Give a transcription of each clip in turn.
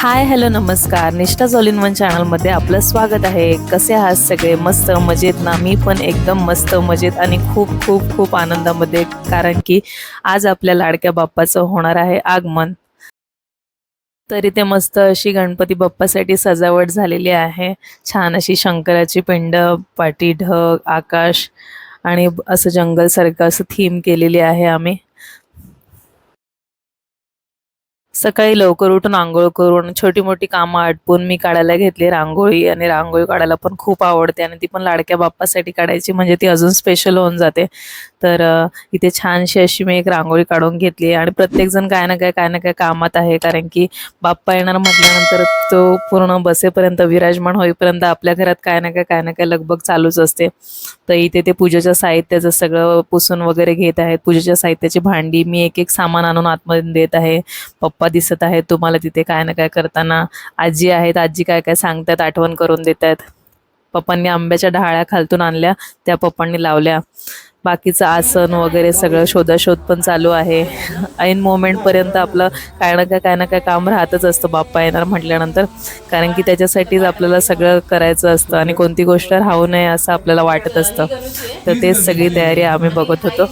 Hi hello नमस्कार. निष्ठा all in one चॅनलमध्ये आपलं स्वागत आहे. कसे आहात सगळे? मस्त मजेत ना? मी पण एकदम मस्त मजेत आणि खूप खूप खूप आनंदामध्ये कारण की आज आपल्या लाडक्या बाप्पाचं होणार आहे आगमन. तर इथे मस्त अशी गणपती बाप्पासाठी सजावट झालेली आहे. छान अशी शंकराची पिंड पाटी ढग आकाश आणि असं जंगलसारखं असं थीम केलेली आहे आम्ही. सकाळी लवकर उठून आंघोळ करून छोटी मोठी कामं आटपून मी काढायला घेतली. रांगोळी आणि रांगोळी काढायला पण खूप आवडते आणि ती पण लाडक्या बाप्पासाठी काढायची. म्हणजे ती अजून स्पेशल होऊन जाते. तर इथे छानशी अशी मी एक रांगोळी काढून घेतली आणि प्रत्येकजण काय ना काय काय ना काय कामात आहे. कारण की बाप्पा येणार म्हटल्यानंतर तो पूर्ण बसेपर्यंत विराजमान होईपर्यंत आपल्या घरात काय ना काय काय ना काय लगबग चालूच असते. तर इथे ते पूजेच्या साहित्याचं सगळं पुसून वगैरे घेत आहेत. पूजेच्या साहित्याची भांडी मी एक एक सामान आणून आतमध्ये देत आहे. पप्पा दिसत आहेत तुम्हाला तिथे काय ना काय करताना आजी आहेत आजी काय काय सांगतात आठवण करून देत आहेत पप्पांनी आंब्याच्या डहाळ्या खालतून आणल्या त्या पप्पांनी लावल्या. बाकीचं आसन वगैरे सगळं शोधाशोध पण चालू आहे. ऐन मोमेंटपर्यंत आपलं काय ना काय काय ना काय काम राहतच असतं बाप्पा येणार म्हटल्यानंतर. कारण की त्याच्यासाठीच आपल्याला सगळं करायचं असतं आणि कोणती गोष्ट राहू नये असं आपल्याला वाटत असतं. तर तेच सगळी तयारी आम्ही बघत होतो?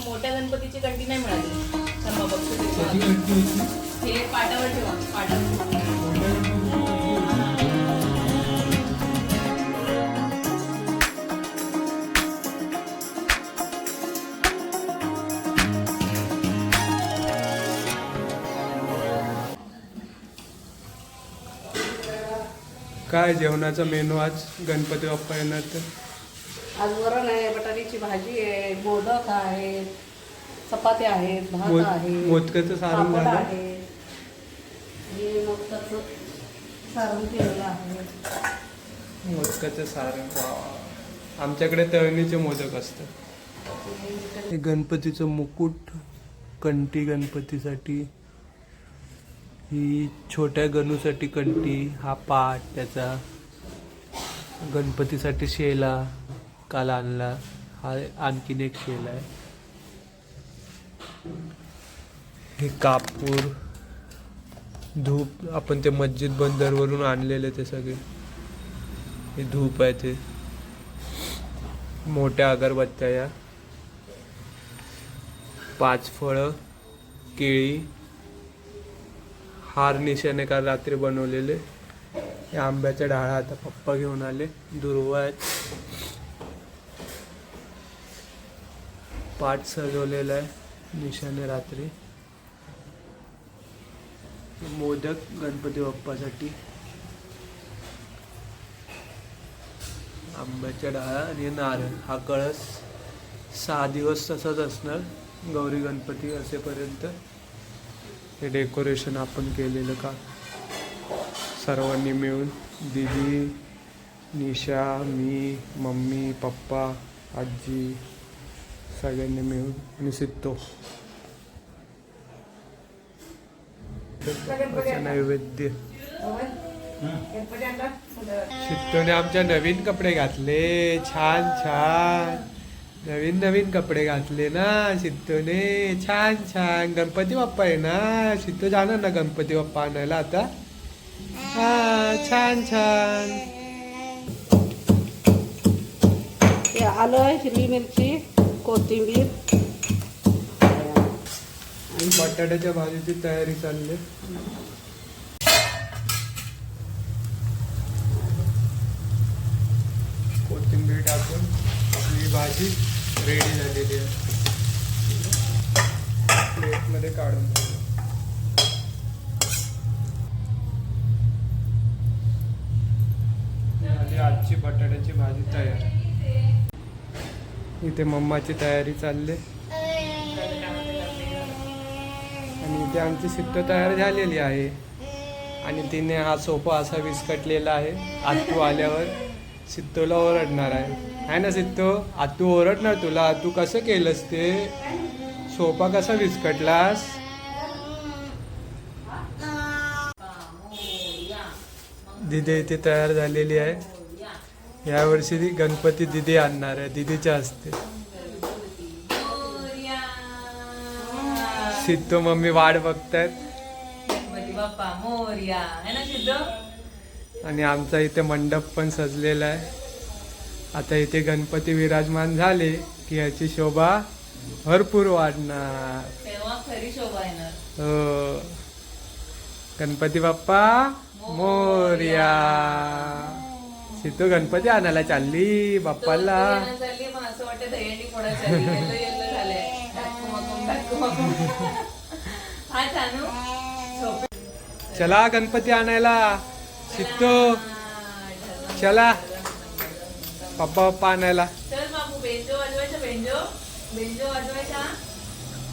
काय जेवणाचा मेनू आज? गणपती बाप्पा येणार तर. आज वरण आहे बटाट्याची भाजी आहे मोदक आहेत चपात्या आहेत भात आहे मोदकाचं सारण झालं? आहे. मोदकाचं सारण केलेलं आहे. मोदकाचं सारण वा. आमच्याकडे तळणीचे मोदक असतात. हे गणपतीचं मुकुट कंटी गणपतीसाठी ही छोट्या गणूसाठी कंटी हा पाट त्याचा गणपतीसाठी शेला काल आणला. हा आणखीन एक शेला आहे. हे कापूर धूप आपण ते मस्जिद बंदरवरून आणलेले ते सगळे. हे धूप आहे ते. मोठ्या अगरबत्त्या या. पाच फळं केळी हार निशाने काल रात्री बनवलेले. हे आंब्याच्या डाळा आता पप्पा घेऊन आले. दुर्वा आहेत. पाठ सजवलेला आहे निशाने रात्री. मोदक गणपती बाप्पासाठी. आंब्याच्या डाळा आणि नारळ. हा कळस सहा दिवस तसाच असणार. गौरी गणपती असेपर्यंत. हे डेकोरेशन आपण केलेलं का? सर्वांनी मिळून दीदी निशा मी मम्मी पप्पा आजी सगळ्यांनी मिळून आणि सिद्धो नैवेद्य. शिट्टोने आमच्या नवीन कपडे घातले. छान छान. नवीन नवीन कपडे घातले ना शिट्टोने छान छान. गणपती बाप्पा आहे ना. शिट्टो जाणार ना गणपती बाप्पा आणायला आता? हा छान छान. हे आलं हिरवी मिरची कोथिंबीर. बटाट्याच्या भाजीची तयारी चालली कोथिंबीर टाकून. आपली भाजी रेडी झालेली आहे. प्लेटमध्ये काढून झाली आजची बटाट्याची भाजी तयार. इथे मम्माची तयारी चालली. आणि इथे आमची शिट्ट तयार झालेली आहे. आणि तिने हा सोफा असा विस्कटलेला आहे. आतू आल्यावर सित्तूला ओरडणार आहे. आहे ना सिद्धू? आतू ओरडणार तुला. तू कसं केलंस ते? सोफा कसा विस्कटलास? दिदी इथे तयार झालेली आहे. यावर्षी ती गणपती दिदी आणणार आहे. दिदीच्या हस्ते. सिद्धू मम्मी वाट बघतायत. आणि आमचा इथे मंडप पण सजलेला आहे. आता इथे गणपती विराजमान झाले की याची शोभा भरपूर वाढणार. तेव्हा खरी शोभा येणार. हो. गणपती बाप्पा मोर्या. सिद्धू गणपती आणायला चालली बाप्पाला. असं वाटतं चला गणपती आणायला. सिद्धू. चला. पप्पा पप्पा आणायला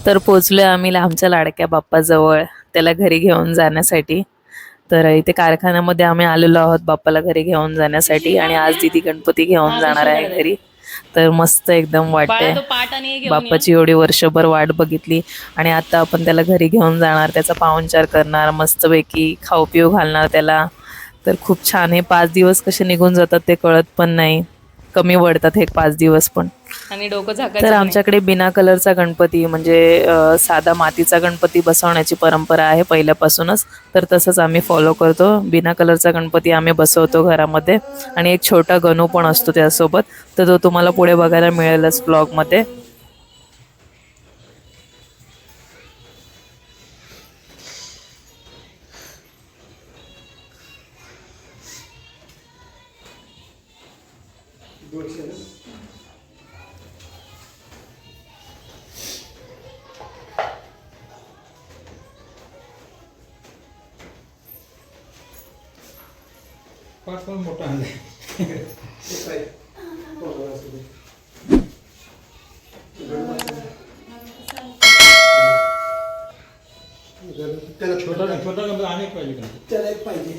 तर पोचलोय आम्ही आमच्या लाडक्या बाप्पाजवळ त्याला घरी घेऊन जाण्यासाठी. तर इथे कारखान्यामध्ये आम्ही आलेलो आहोत बाप्पाला घरी घेऊन जाण्यासाठी आणि आज दिदी गणपती घेऊन जाणार आहे घरी. तर मस्त एकदम वाटतंय. बाळा तो पाट आणि घेऊन ये. बाप्पाची एवढी वर्षभर वाट बघितली आणि आता आपण त्याला घरी घेऊन जाणार त्याचा पाहुणचार करणार मस्तपैकी खाऊ पिऊ घालणार त्याला. तर खूप छान हे पाच दिवस कसे निघून जातात ते कळत पण नाही. कमी वळतात हे पाच दिवस पण. आणि डोकं तर. आमच्याकडे बिना कलरचा गणपती म्हणजे साधा मातीचा गणपती बसवण्याची परंपरा आहे पहिल्यापासूनच. तर तसंच आम्ही फॉलो करतो. बिना कलरचा गणपती आम्ही बसवतो घरामध्ये. आणि एक छोटा गणू पण असतो त्यासोबत. तर तो तुम्हाला पुढे बघायला मिळेलच ब्लॉगमध्ये छोटा छोटा गणपती अनेक पाहिजे गणपती त्याला एक पाहिजे.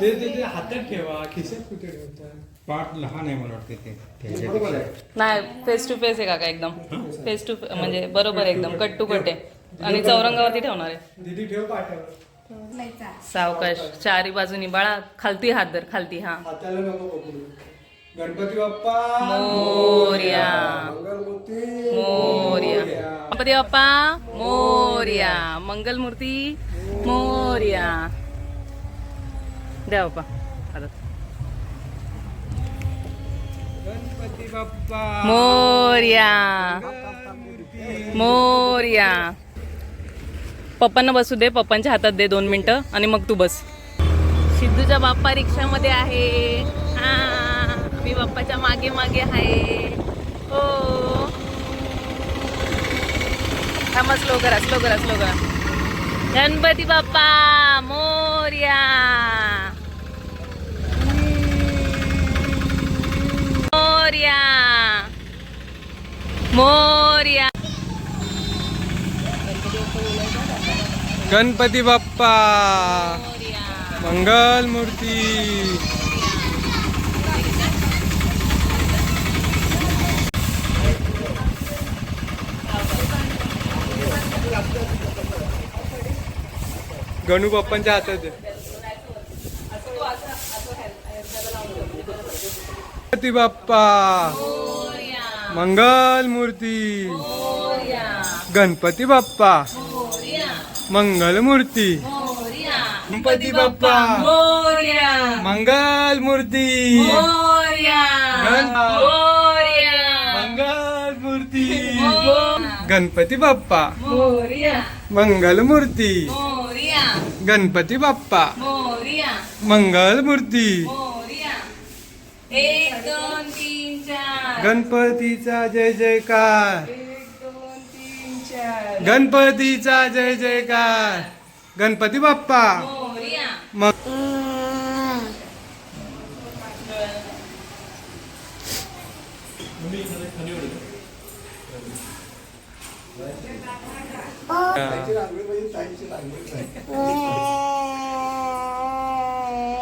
ते ते ते हातात ठेवा खिशात कुठे ठेवता? पाठ लहान आहे मला वाटते ते. हे नाही फेस टू फेस आहे काका एकदम. फेस टू म्हणजे बरोबर आहे एकदम कट टू कट आहे. आणि चौरंगावरती ठेवणार आहे. दीदी ठेव पाठव सावकाश चारी बाजूनी बाळा खालती हात धर खालती हा. हाताला नको पकडू. गणपती बाप्पा. मोर्या. मंगलमूर्ती. मोर्या. गणपती बाप्पा मोर्या. मंगलमूर्ती मोर्या. द्या बाप्पा हातात. गणपती बाप्पा. मोर्या. मोर्या. पप्पांना बसू दे पप्पांच्या हातात दे दोन मिनिटं आणि मग तू बस. सिद्धूच्या बाप्पा रिक्षामध्ये आहे. हा मी बाप्पाच्या मागे मागे आहे. हो. थांबा स्लो करा स्लो करा स्लो करा. गणपती बाप्पा मोर्या. मोर्या. मोर्या. गणपती बाप्पा. मंगल मूर्ती गणू बाप्पांच्या हातात गणपती बाप्पा. मंगल मूर्ती गणपती बाप्पा. मंगल मूर्ती गणपती बाप्पा. मोर्या. मंगल मूर्ती गण- मोर्या. मंगल मूर्ती गणपती बाप्पा. मोर्या. मंगल मूर्ती गणपती बाप्पा. मोर्या. मंगल मूर्ती गणपतीचा जय जयकार. गणपतीचा जय जयकार. गणपती बाप्पा. मग.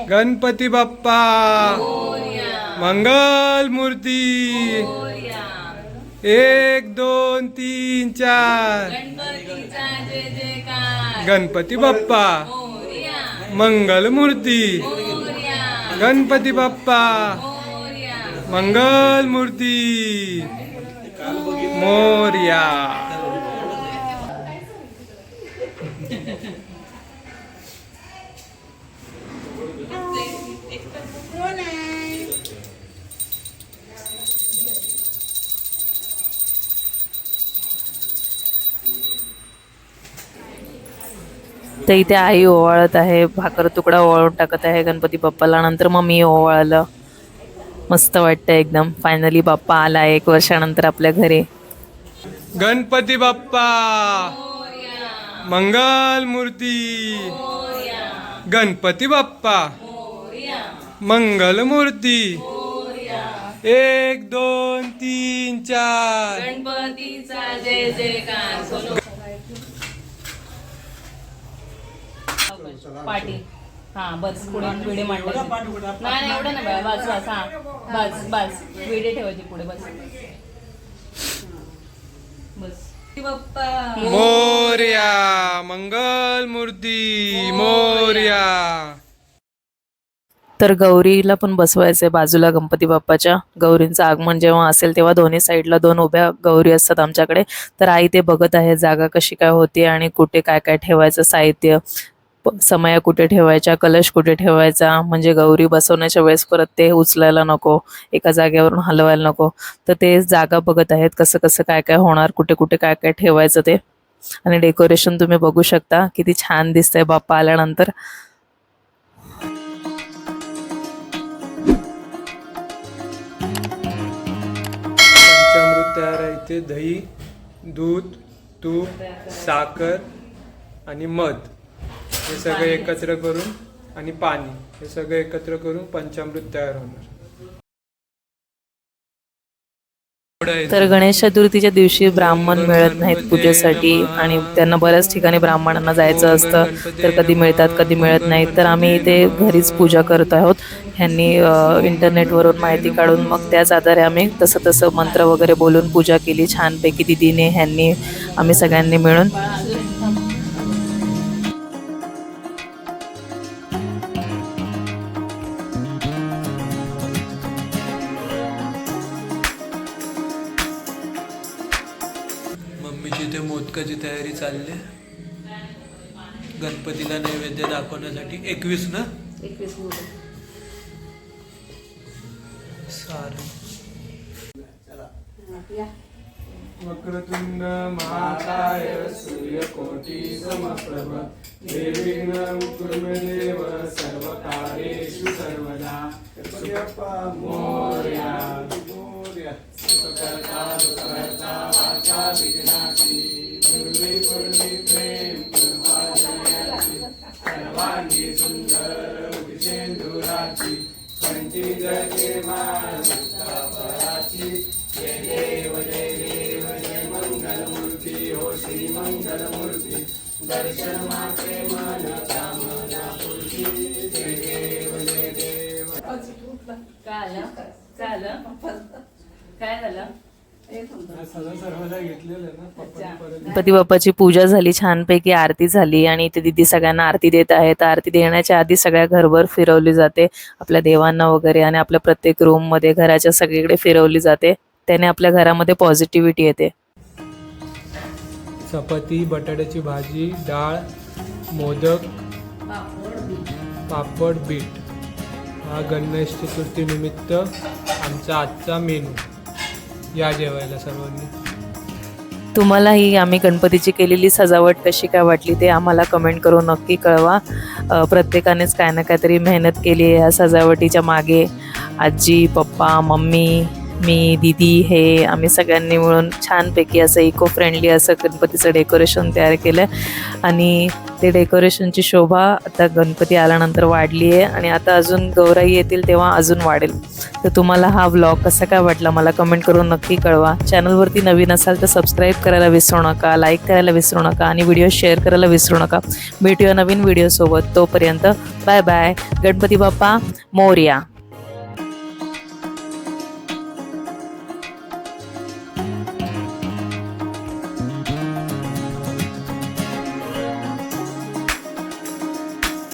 गणपती बाप्पा. मंगल मूर्ती. एक दोन तीन चार. गणपती बाप्पा. मंगल मूर्ती. गणपती बाप्पा. मंगल मूर्ती. मोर्या. तर इथे आई ओवाळत आहे भाकर तुकडा ओवाळून टाकत आहे गणपती बाप्पाला. नंतर मग मी ओवाळलं. मस्त वाटतं एकदम. फायनली बाप्पा आला एक वर्षानंतर आपल्या घरी. गणपती बाप्पा! मंगल मूर्ती! गणपती बाप्पा! मंगल मूर्ती! एक दोन तीन चार! गणपतीचा जय जयकार. पाटी हा बस पुढे विडे मांडायचे नाही नाही एवढं नाही बाळा, बस बस हा. बस बस. विडे ठेवायचे पुढे बस. बस. बाप्पा. मोर्या मंगल मूर्ती मोर्या. तर गौरीला पण बसवायचंय बाजूला गणपती बाप्पाच्या. गौरींचं आगमन जेव्हा असेल तेव्हा दोन्ही साईडला दोन उभ्या गौरी असतात आमच्याकडे. तर आई ते बघत आहे जागा कशी काय होती आणि कुठे काय काय ठेवायचं साहित्य. समया कुठे ठेवायच्या कलश कुठे ठेवायचा म्हणजे गौरी बसवण्याच्या वेळेस परत ते उचलायला नको एका जागेवरून हलवायला नको. तर ते जागा बघत आहेत कसं कसं काय काय होणार कुठे कुठे काय काय ठेवायचं ते. आणि डेकोरेशन तुम्ही बघू शकता किती छान दिसतंय बाप्पा आल्यानंतर. पंचामृत तयार आहे इथे दही दूध तूप साखर आणि मध. हे सगळं एकत्र करून आणि पाणी हे सगळं एकत्र करून पंचामृत तयार होणार. तर गणेश चतुर्थीच्या दिवशी ब्राह्मण मिळत नाहीत पूजेसाठी आणि त्यांना बऱ्याच ठिकाणी ब्राह्मणांना जायचं असतं. तर कधी मिळतात कधी मिळत नाहीत. तर आम्ही इथे घरीच पूजा करत आहोत. ह्यांनी इंटरनेटवरून माहिती काढून मग त्याच आधारे आम्ही तसं तसं मंत्र वगैरे बोलून पूजा केली. छानपैकी दिदीने ह्यांनी आम्ही सगळ्यांनी मिळून. मम्मीची इथे मोदकाची तयारी चालली आहे. गणपतीला नैवेद्य दाखवण्यासाठी एकवीस ना? एकवीस वक्रतुंड महाकाय सूर्यकोटी समप्रभ निर्विघ्नं कुरु मे देव सर्वकार्येषु सर्वदा. मोरया मोरया सुखकर्ता वाचा विघ्नाची पूर्वी पूर्वी प्रेम सर्वांगी सुंदर विषेंदुराची कंठी जगे जय देव जय देव जय मंगलमूर्ती हो श्री मंगलमूर्ती दर्शन मन कामना पूर्ती जय देव जय देव काय काय झालं? गणपती बाप्पाची पूजा झाली छानपैकी आरती झाली आणि इथे दिदी सगळ्यांना आरती देत आहे तर आरती देण्याच्या आधी सगळ्या घरभर फिरवली जाते. आपल्या देवांना वगैरे आणि आपल्या प्रत्येक रूममध्ये घराच्या सगळीकडे फिरवली जाते. त्याने आपल्या घरामध्ये पॉझिटिव्हिटी येते. चपाती बटाट्याची भाजी डाळ मोदक पापड बीट. हा गणेश चतुर्थी निमित्त आमचा आजचा मेनू. या जेवायला सर्वांनी. तुम्हाला ही आम्ही गणपतीची केलेली सजावट कशी काय वाटली ते आम्हाला कमेंट करून नक्की कळवा. प्रत्येकानेच काय ना काहीतरी मेहनत केली आहे या सजावटीच्या मागे. आजी पप्पा मम्मी मी दीदी हे आम्ही सगळ्यांनी मिळून छानपैकी असं इको फ्रेंडली असं गणपतीचं डेकोरेशन तयार केलं. आणि ते डेकोरेशनची शोभा आता गणपती आल्यानंतर वाढली आहे आणि आता अजून गौराई येतील तेव्हा अजून वाढेल. तर तुम्हाला हा व्लॉग कसा काय वाटला मला कमेंट करून नक्की कळवा. चॅनलवरती नवीन असाल तर सबस्क्राईब करायला विसरू नका लाईक करायला विसरू नका आणि व्हिडिओ शेअर करायला विसरू नका. भेटूया नवीन व्हिडिओसोबत तोपर्यंत बाय बाय गणपती बाप्पा मोर्या.